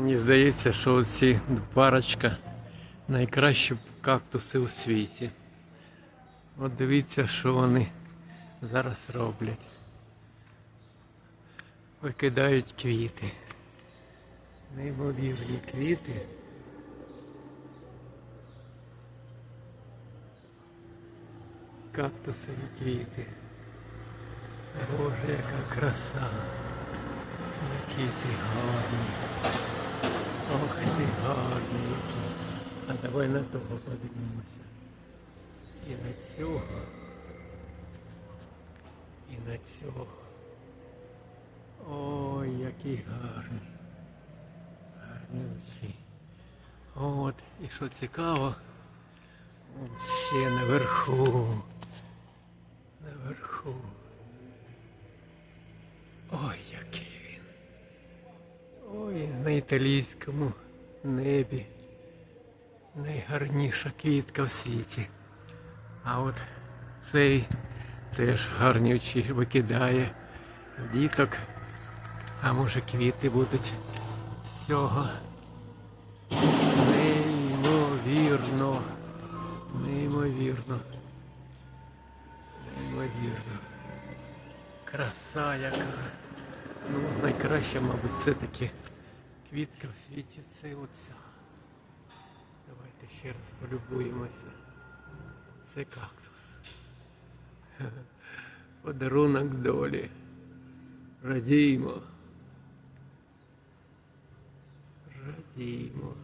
Мені здається, що ці парочка найкращі кактуси у світі. От дивіться, що вони зараз роблять. Викидають квіти. Неймовірні квіти. Кактусові квіти. Боже, яка краса. Які ти який. А давай на того подивимося. І на цього. І на цього. Ой, який гарний. Гарнючий. От, і що цікаво, ще наверху. Наверху. Ой, який він. Ой, на італійському небі. Найгарніша квітка в світі. А от цей теж гарнючий викидає діток. А може квіти будуть з цього. Неймовірно. Неймовірно. Неймовірно. Краса яка. Ну, найкраща, мабуть, все-таки квітка в світі це оця. Давайте ще раз полюбуємося. Це кактус. Подарунок долі. Радіймо. Радіймо.